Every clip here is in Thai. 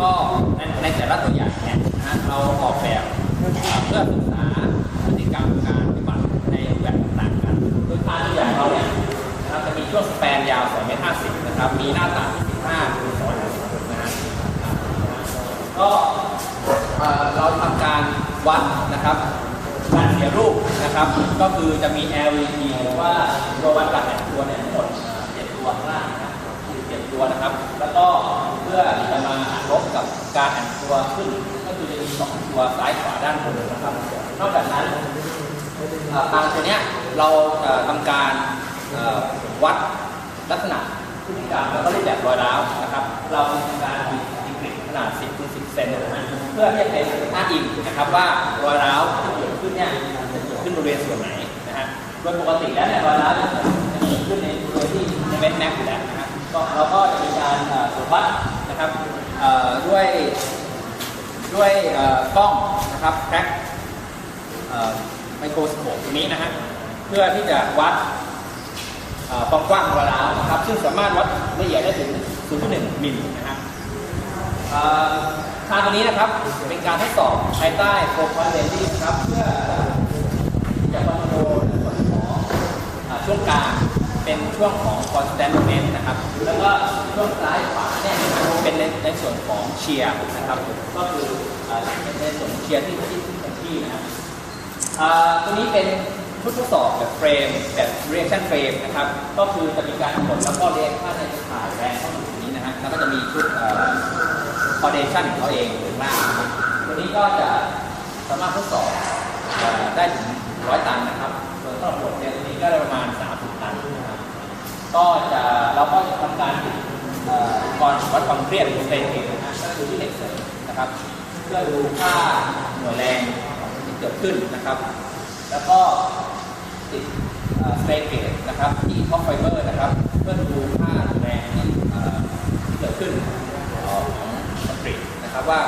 ก็ในในแต่ละตัวอย่างเนี่ยนะเราออกแบบเพื่อศึกษาพฤติกรรมการปฏิบัติในแบบต่างกันโดยตาตัวอย่างเราเนี่ยนะครับจะมีช่วงสแปนยาว2เมตร50นะครับมีหน้าต่าง15คูณ2นะฮะก็เราทำการวัดนะครับการเสียรูปนะครับ ก็คือจะมี LED หรือว่าตัววัดหลัแห่งตัวเนี่ยทั้งหมด การแอนตัวขึ้นก็คือจะมีสองตัวซ้ายขวาด้านบนนะครับ นอกจากนั้นเอ่อตามตัวเนี้ยเราเอ่อทำการวัดลักษณะพฤติกรรมแล้วก็รูปแบบรอยร้าวนะครับ เราทำการดิกริขนาด 10คูณ10 เซนนะฮะเพื่อที่จะเป็นอ้างอิงนะครับว่ารอยร้าวที่เกิดขึ้นเนี่ยจะเกิดขึ้นบริเวณส่วนไหนนะฮะโดยปกติแล้วเนี่ยรอยร้าวจะเกิดขึ้นในบริเวณที่ในเม็ดแม็กอยู่แล้วนะครับก็เราก็จะมีการตรวจวัดนะครับ ด้วยด้วยกล้องนะครับแท็กไมโครสโคปตัวนี้นะฮะเพื่อที่จะวัดความกว้างของร้าวนะครับ ซึ่งสามารถวัดละเอียดได้ถึง 0.1 มิลนะครับทางตัวนี้นะครับเป็นการทดสอบภายใต้โปรไฟล์เลนดิ้งครับเพื่อจะคอนโทรลในส่วนของช่วงกลาง เป็นช่วงของ constant moment นะครับ แล้วก็ช่วงซ้ายขวาเนี่ยเป็นในในส่วนของเชียร์นะครับ ก็คืออ่าในส่วนเชียร์ที่ที่ที่นที่นะครับตัวนี้เป็นชุดทดสอบแบบเฟรมแบบ reaction frame นะครับ ก็คือจะมีการกดแล้วก็ reaction ในถ่ายแรงเข้าสู่ตรงนี้นะฮะแล้วก็จะมีชุดเอ่อ foundation ของเขาเองอยู่ข้างล่างตัวนี้ก็จะสามารถทดสอบได้ถึง100ตันนะครับ เครียดเฟรนเองนะก็คือที่เหล็กเสริมนะครับเพื่อดูค่าหน่วยแรงที่เกิดขึ้นนะครับ แล้วก็ติดสเตรเกตนะครับที่ท็อปไฟเบอร์นะครับ เพื่อดูค่าแรงที่เอ่อที่เกิดขึ้นของคอนกรีตนะครับว่า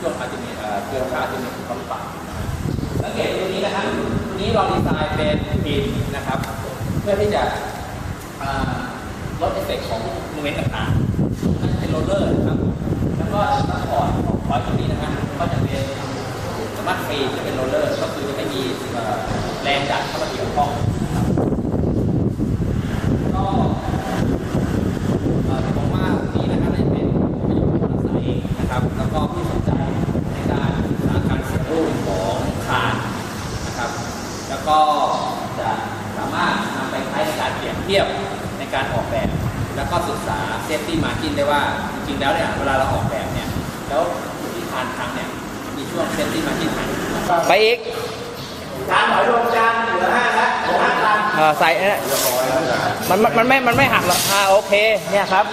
ช่วงอาจจะมีเอ่อเกินค่าอาจะมีความปรับนะครับสังเกตตัวนี้นะครับตัวนี้เราดีไซน์เป็นพินนะครับ เพื่อที่จะลดเอฟเฟกต์ของโมเมนต์ต่างๆ โรลเลอร์นะครับ แล้วก็ซัพพอร์ตของร้อยตัวนี้นะฮะก็จะเป็นสมารฟรีจะเป็นโรลเลอร์ ก็คือจะไม่มีแรงดันเข้ามาเกี่ยวข้องก็เอ่อผมว่านี้นะครับจะเป็นประโยชน์ของนักษาเองนะครับแล้วก็ผู้สนใจในการศึการเสียรูของคาครับแล้วก็จะสามารถนำไปใช้ในการเปรียบเทียบในการออก ก็ศึกษาเซฟตี้มาร์จินได้ว่า จริงๆแล้วเนี่ยเวลาเราออกแบบเนี่ยแล้วอยู่ที่คานทางเนี่ยมีช่วงเซฟตี้มาร์จินไหมไปอีกจานถอยลงจานเหลือห้าแล้วเหลือห้าตันเออใส่เนี่ยมันมันมันไม่มันไม่หักหรอกอ่าโอเคเนี่ยครับ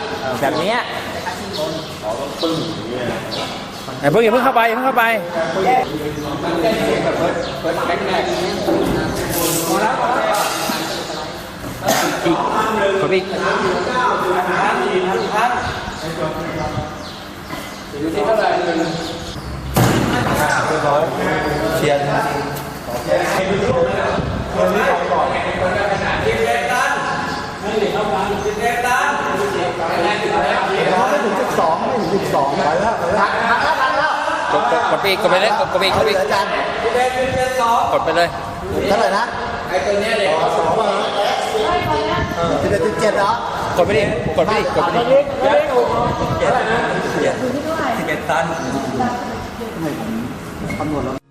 แบบเนี้ยอย่าเพิ่งอย่าเพิ่งเข้าไปอย่าเพิ่งเข้าไป ขอพี่อยู่ที่เท่าไหร่หนึ่งเชียร์สิบเอ็ดตันไม่ถึงเท่ากันสิบเอ็ดตันแรงถึงแล้วไม่ถึงสิบสองไม่ถึงสิบสองไปแล้วไปแล้วหักหักแล้วหักแล้วกดกดกดไปอีกกดไปเลยกดกดไปอีกกดไปอีกอาจารย์สิบเอ็ดสิบเอ็ดสองกดไปเลยเท่าไหร่นะไอ้ตัวเนี้ยเด็กสองมา สิบเอ็ดสิบเจ็ดเหรอกดไปดิกดไปดิกดไปดิเด็กเท่าไหร่นทำนวณแล้ว